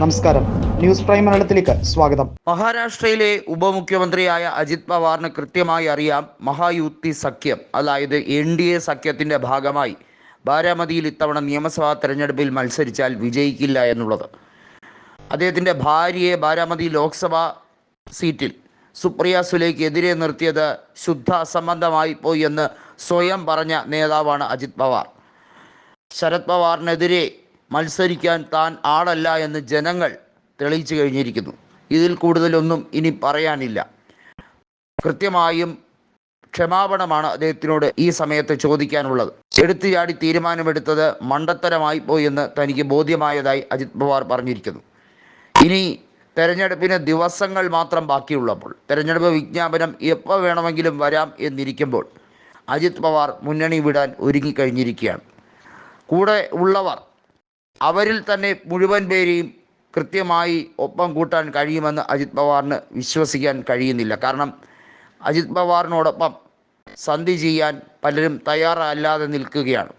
നമസ്കാരം. News prime മലയാളത്തിലേക്ക് സ്വാഗതം. മഹാരാഷ്ട്രയിലെ ഉപമുഖ്യമന്ത്രിയായ അജിത് പവാറിന് കൃത്യമായി അറിയാം മഹായുക്തി സഖ്യം അതായത് എൻ ഡി എ സഖ്യത്തിന്റെ ഭാഗമായി ബാരാമതിയിൽ ഇത്തവണ നിയമസഭാ തെരഞ്ഞെടുപ്പിൽ മത്സരിച്ചാൽ വിജയിക്കില്ല എന്നുള്ളത്. അദ്ദേഹത്തിന്റെ ഭാര്യയെ ബാരാമതി ലോക്സഭാ സീറ്റിൽ സുപ്രിയ സുലേക്ക് എതിരെ നിർത്തിയത് ശുദ്ധ അസംബന്ധമായി പോയി എന്ന് സ്വയം പറഞ്ഞ നേതാവാണ് അജിത് പവാർ. ശരത് പവാറിനെതിരെ മത്സരിക്കാൻ താൻ ആളല്ല എന്ന് ജനങ്ങൾ തെളിയിച്ചു കഴിഞ്ഞിരിക്കുന്നു. ഇതിൽ കൂടുതലൊന്നും ഇനി പറയാനില്ല. കൃത്യമായും ക്ഷമാപണമാണ് അദ്ദേഹത്തിനോട് ഈ സമയത്ത് ചോദിക്കാനുള്ളത്. എടുത്തു ചാടി തീരുമാനമെടുത്തത് മണ്ടത്തരമായി പോയി എന്ന് തനിക്ക് ബോധ്യമായതായി അജിത് പവാർ പറഞ്ഞിരിക്കുന്നു. ഇനി തെരഞ്ഞെടുപ്പിന് ദിവസങ്ങൾ മാത്രം ബാക്കിയുള്ളപ്പോൾ തെരഞ്ഞെടുപ്പ് വിജ്ഞാപനം എപ്പോൾ വേണമെങ്കിലും വരാം എന്നിരിക്കുമ്പോൾ അജിത് പവാർ മുന്നണി വിടാൻ ഒരുങ്ങിക്കഴിഞ്ഞിരിക്കുകയാണ്. കൂടെ ഉള്ളവർ അവരിൽ തന്നെ മുഴുവൻ പേരെയും കൃത്യമായി ഒപ്പം കൂട്ടാൻ കഴിയുമെന്ന് അജിത് പവാറിന് വിശ്വസിക്കാൻ കഴിയുന്നില്ല. കാരണം അജിത് പവാറിനോടൊപ്പം സന്ധി ചെയ്യാൻ പലരും തയ്യാറല്ലാതെ നിൽക്കുകയാണ്.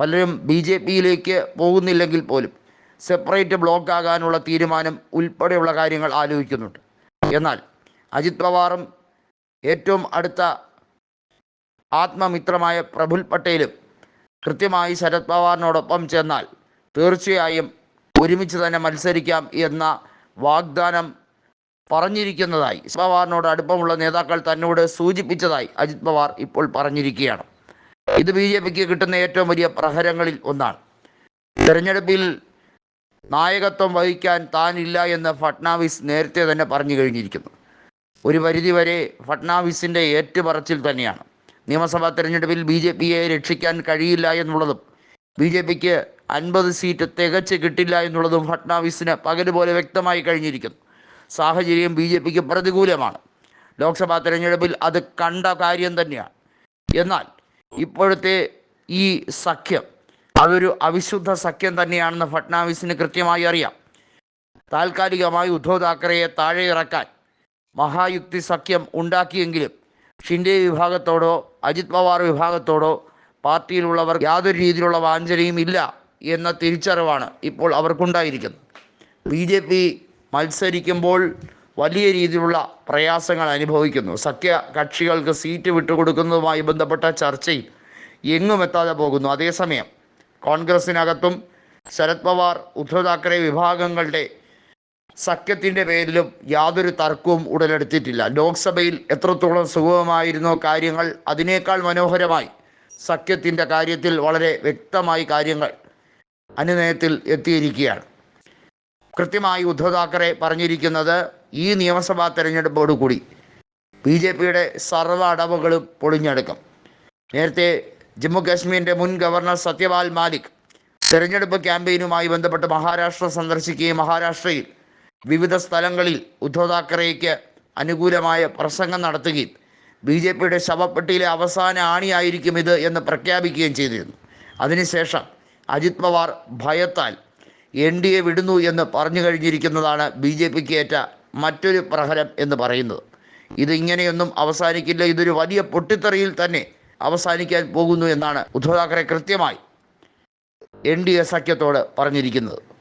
പലരും ബി ജെ പിയിലേക്ക് പോകുന്നില്ലെങ്കിൽ പോലും സെപ്പറേറ്റ് ബ്ലോക്ക് ആകാനുള്ള തീരുമാനം ഉൾപ്പെടെയുള്ള കാര്യങ്ങൾ ആലോചിക്കുന്നുണ്ട്. എന്നാൽ അജിത് പവാറും ഏറ്റവും അടുത്ത ആത്മമിത്രമായ പ്രഫുൽ പട്ടേലും കൃത്യമായി ശരത് പവാറിനോടൊപ്പം ചെന്നാൽ തീർച്ചയായും ഒരുമിച്ച് തന്നെ മത്സരിക്കാം എന്ന വാഗ്ദാനം പറഞ്ഞിരിക്കുന്നതായി പവാറിനോട് അടുപ്പമുള്ള നേതാക്കൾ തന്നോട് സൂചിപ്പിച്ചതായി അജിത് പവാർ ഇപ്പോൾ പറഞ്ഞിരിക്കുകയാണ്. ഇത് ബി ജെ പിക്ക് കിട്ടുന്ന ഏറ്റവും വലിയ പ്രഹരങ്ങളിൽ ഒന്നാണ്. തെരഞ്ഞെടുപ്പിൽ നായകത്വം വഹിക്കാൻ താനില്ല എന്ന് ഫട്നാവിസ് നേരത്തെ തന്നെ പറഞ്ഞു കഴിഞ്ഞിരിക്കുന്നു. ഒരു പരിധിവരെ ഫട്നാവിസിന്റെ ഏറ്റുപറച്ചിൽ തന്നെയാണ്. നിയമസഭാ തെരഞ്ഞെടുപ്പിൽ ബി ജെ പിയെ രക്ഷിക്കാൻ കഴിയില്ല എന്നുള്ളതും ബി ജെ പിക്ക് അൻപത് സീറ്റ് തികച്ച് കിട്ടില്ല എന്നുള്ളതും ഫട്നാവിസിന് പകൽ വ്യക്തമായി കഴിഞ്ഞിരിക്കുന്നു. സാഹചര്യം ബി ജെ പിക്ക് പ്രതികൂലമാണ്. ലോക്സഭാ തെരഞ്ഞെടുപ്പിൽ അത് കണ്ട കാര്യം തന്നെയാണ്. എന്നാൽ ഇപ്പോഴത്തെ ഈ സഖ്യം അതൊരു അവിശുദ്ധ സഖ്യം തന്നെയാണെന്ന് ഫട്നാവിസിന് കൃത്യമായി അറിയാം. താൽക്കാലികമായി ഉദ്ധവ് താക്കറെയെ താഴെ ഇറക്കാൻ മഹായുക്തി സഖ്യം ഉണ്ടാക്കിയെങ്കിലും ഷിൻഡെ വിഭാഗത്തോടോ അജിത് പവാർ വിഭാഗത്തോടോ പാർട്ടിയിലുള്ളവർ യാതൊരു രീതിയിലുള്ള വാഞ്ചനയും ഇല്ല. എന്ന തിരിച്ചറിവാണ് ഇപ്പോൾ അവർക്കുണ്ടായിരിക്കുന്നത്. ബി ജെ പി മത്സരിക്കുമ്പോൾ വലിയ രീതിയിലുള്ള പ്രയാസങ്ങൾ അനുഭവിക്കുന്നു. സഖ്യ കക്ഷികൾക്ക് സീറ്റ് വിട്ടുകൊടുക്കുന്നതുമായി ബന്ധപ്പെട്ട ചർച്ചയിൽ എങ്ങും എത്താതെ പോകുന്നു. അതേസമയം കോൺഗ്രസിനകത്തും ശരത് പവാർ ഉദ്ധവ് താക്കറെ വിഭാഗങ്ങളുടെ സഖ്യത്തിന്റെ പേരിലും യാതൊരു തർക്കവും ഉടലെടുത്തിട്ടില്ല. ലോക്സഭയിൽ എത്രത്തോളം സുഗമമായിരുന്നോ കാര്യങ്ങൾ അതിനേക്കാൾ മനോഹരമായി സഖ്യത്തിന്റെ കാര്യത്തിൽ വളരെ വ്യക്തമായി കാര്യങ്ങൾ അനുനയത്തിൽ എത്തിയിരിക്കുകയാണ്. കൃത്യമായി ഉദ്ധവ് താക്കറെ പറഞ്ഞിരിക്കുന്നത് ഈ നിയമസഭാ തെരഞ്ഞെടുപ്പോടുകൂടി ബി ജെ പിയുടെ സർവ അടവുകളും പൊളിഞ്ഞെടുക്കും. നേരത്തെ ജമ്മു കാശ്മീരിന്റെ മുൻ ഗവർണർ സത്യപാൽ മാലിക് തെരഞ്ഞെടുപ്പ് ക്യാമ്പയിനുമായി ബന്ധപ്പെട്ട് മഹാരാഷ്ട്ര സന്ദർശിക്കുകയും മഹാരാഷ്ട്രയിൽ വിവിധ സ്ഥലങ്ങളിൽ ഉദ്ധവ് താക്കറേക്ക് അനുകൂലമായ പ്രസംഗം നടത്തുകയും ബി ജെ പിയുടെ ശവപ്പെട്ടിയിലെ അവസാന ആണിയായിരിക്കും ഇത് എന്ന് പ്രഖ്യാപിക്കുകയും ചെയ്തിരുന്നു. അതിനുശേഷം അജിത് പവാർ ഭയത്താൽ എൻ ഡി എ വിടുന്നു എന്ന് പറഞ്ഞു കഴിഞ്ഞിരിക്കുന്നതാണ് ബി ജെ പിക്ക് ഏറ്റ മറ്റൊരു പ്രഹരം എന്ന് പറയുന്നത്. ഇതിങ്ങനെയൊന്നും അവസാനിക്കില്ല. ഇതൊരു വലിയ പൊട്ടിത്തെറിയിൽ തന്നെ അവസാനിക്കാൻ പോകുന്നു എന്നാണ് ഉദ്ധവ് താക്കറെ കൃത്യമായി എൻ ഡി എ സഖ്യത്തോട് പറഞ്ഞിരിക്കുന്നത്.